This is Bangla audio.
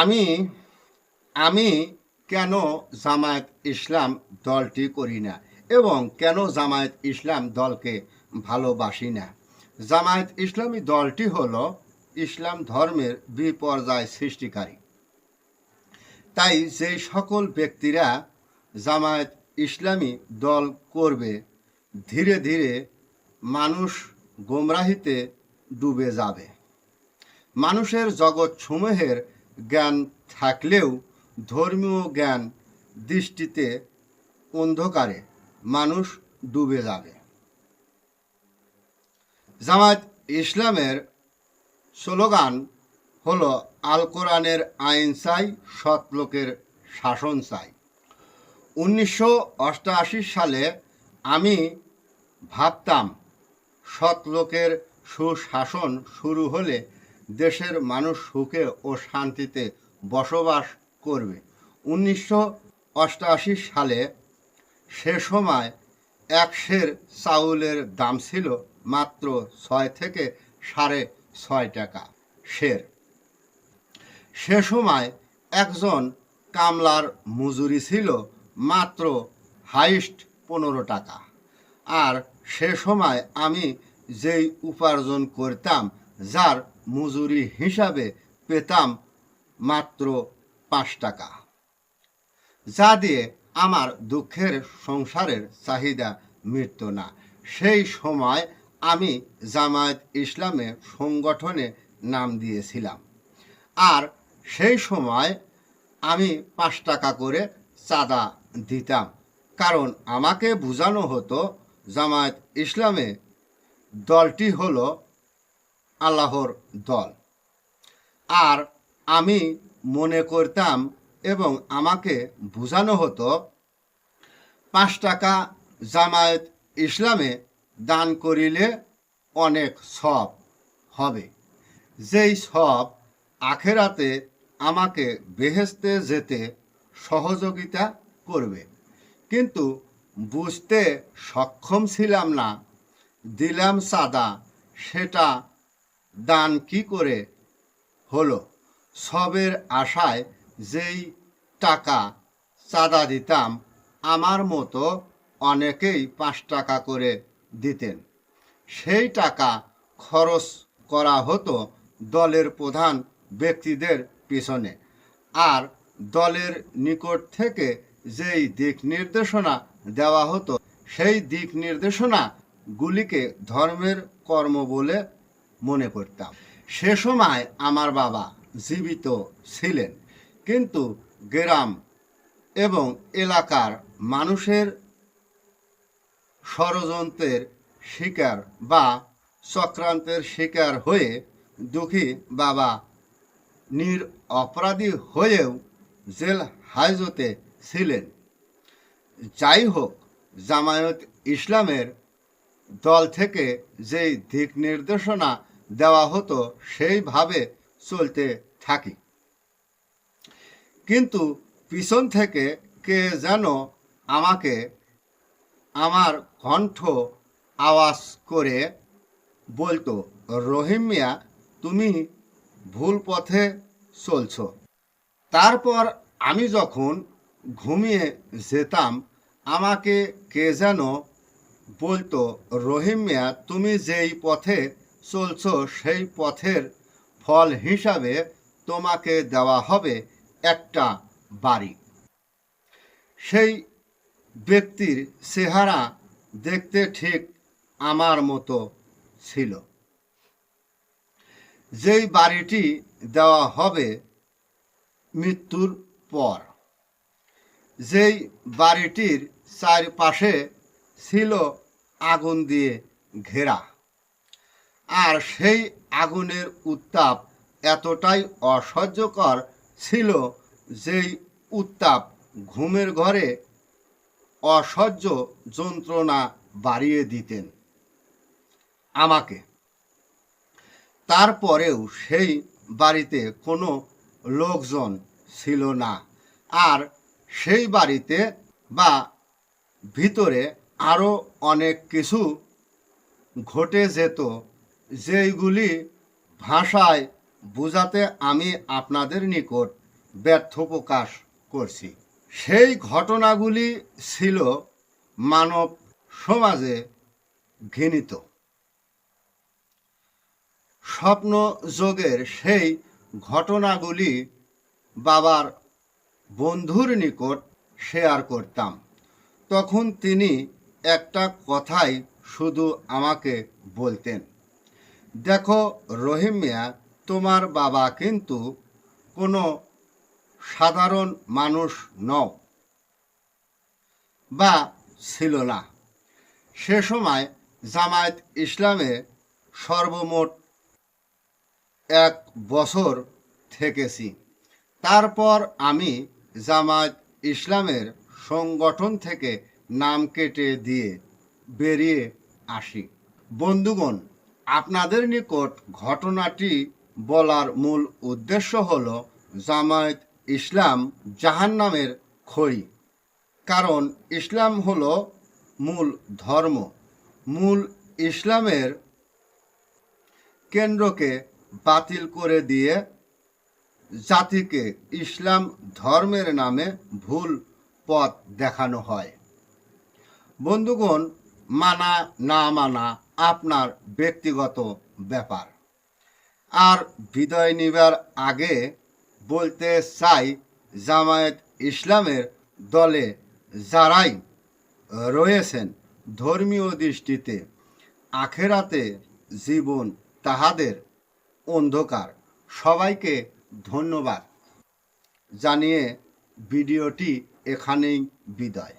আমি আমি কেন জামায়াত ইসলাম দলটি করি না এবং কেন জামায়াত ইসলাম দলকে ভালোবাসি না? জামায়াত ইসলামী দলটি হল ইসলাম ধর্মের বিপর্যয় সৃষ্টিকারী। তাই যে সকল ব্যক্তিরা জামায়াত ইসলামী দল করবে, ধীরে ধীরে মানুষ গোমরাহিতে ডুবে যাবে। মানুষের জগৎ সমূহের জ্ঞান থাকলেও ধর্মীয় জ্ঞান দৃষ্টিতে অন্ধকারে মানুষ ডুবে যাবে। জামাত ইসলামের স্লোগান হল, আল কোরআনের আইন চাই, সৎ লোকের শাসন চাই। উনিশশো অষ্টআশি সালে আমি ভাবতাম, সৎ লোকের সুশাসন শুরু হলে দেশের মানুষ সুখে ও শান্তিতে বসবাস করবে। উনিশশো অষ্টআশি সালে সে সময় এক সের চাউলের দাম ছিল মাত্র ছয় থেকে সাড়ে ছয় টাকা সের সে সময় একজন কামলার মজুরি ছিল মাত্র হাইস্ট পনেরো টাকা। আর সে সময় আমি যেই উপার্জন করতাম, যার মজুরি হিসাবে পেতাম মাত্র পাঁচ টাকা। যা দিয়ে আমার দুঃখের সংসারের চাহিদা মিটত না। সেই সময় আমি জামায়াত ইসলামে সংগঠনে নাম দিয়েছিলাম। আর সেই সময় আমি পাঁচ টাকা করে চাঁদা দিতাম। কারণ আমাকে বোঝানো হতো, জামায়াত ইসলামে দলটি হলো আল্লাহর দল। আর আমি মনে করতাম এবং আমাকে বোঝানো হতো, পাঁচ টাকা জামায়াত ইসলামে দান করিলে অনেক সব হবে। যেই সব আখেরাতে আমাকে বেহেস্তে যেতে সহযোগিতা করবে। কিন্তু বুঝতে সক্ষম ছিলাম না, দিলাম সাদা, সেটা দান কি করে হলো? সবের আশায় যেই টাকা চাঁদা দিতাম, আমার মতো অনেকেই পাঁচ টাকা করে দিতেন। সেই টাকা খরচ করা হতো দলের প্রধান ব্যক্তিদের পিছনে। আর দলের নিকট থেকে যেই দিক নির্দেশনা দেওয়া হতো, সেই দিক নির্দেশনা গুলিকে ধর্মের কর্ম বলে মনে করতাম। সে সময় আমার বাবা জীবিত ছিলেন, কিন্তু গ্রাম এবং এলাকার মানুষের ষড়যন্ত্রের শিকার বা চক্রান্তের শিকার হয়ে দুঃখী বাবা নির অপরাধী হয়েও জেল হাজতে ছিলেন। যাই হোক, জামায়াত ইসলামের দল থেকে যেই দিক নির্দেশনা দেওয়া হতো সেইভাবে চলতে থাকি। কিন্তু পিছন থেকে কে যেন আমাকে আমার কণ্ঠ আওয়াজ করে বলতো, রহিম মিয়া, তুমি ভুল পথে চলছ। তারপর আমি যখন ঘুমিয়ে যেতাম, আমাকে কে যেন বলতো, রহিম মিয়া, তুমি যেই পথে চলছো সেই পথের ফল হিসাবে তোমাকে দেওয়া হবে একটা বাড়ি। সেই ব্যক্তির চেহারা দেখতে ঠিক আমার মতো ছিল। যেই বাড়িটি দেওয়া হবে মৃত্যুর পর। যেই বাড়িটির চারপাশে ছিল আগুন দিয়ে ঘেরা। আর সেই আগুনের উত্তাপ এতটাই অসহ্যকর ছিল যেই উত্তাপ ঘুমের ঘরে অসহ্য যন্ত্রণা বাড়িয়ে দিতেন। আমাকে। তারপরেও সেই বাড়িতে কোনো লোকজন ছিল না। আর সেই বাড়িতে বা ভিতরে আরও অনেক কিছু ঘটে যেত যেইগুলি ভাষায় বোঝাতে আমি আপনাদের নিকট ব্যর্থ প্রকাশ করছি। সেই ঘটনাগুলি ছিল মানব সমাজে ঘৃণিত। স্বপ্ন যোগের সেই ঘটনাগুলি বাবার বন্ধুর নিকট শেয়ার করতাম। তখন তিনি একটা কথাই শুধু আমাকে বলতেন। দেখো রহিম মিয়া, তোমার বাবা কিন্তু কোনো সাধারণ মানুষ নও, বা ছিল না। সে সময় জামায়াত ইসলামে সর্বমোট এক বছর থেকেছি। তারপর আমি জামায়াত ইসলামের সংগঠন থেকে নাম কেটে দিয়ে বেরিয়ে আসি। বন্ধুগণ আপনাদের নিকট ঘটনাটি বলার মূল উদ্দেশ্য হল জামায়াত ইসলাম জাহান্নামের খড়ি কারণ ইসলাম হল মূল ধর্ম। মূল ইসলামের কেন্দ্রকে বাতিল করে দিয়ে জাতিকে ইসলাম ধর্মের নামে ভুল পথ দেখানো হয়। বন্ধুগণ, মানা না মানা আপনার ব্যক্তিগত ব্যাপার। আর বিদায় নিবার আগে বলতে চাই, জামায়াত ইসলামের দলে যারাই রয়েছেন, ধর্মীয় দৃষ্টিতে আখেরাতে জীবন তাহাদের অন্ধকার। সবাইকে ধন্যবাদ। জানিয়ে ভিডিওটি এখানেই বিদায়।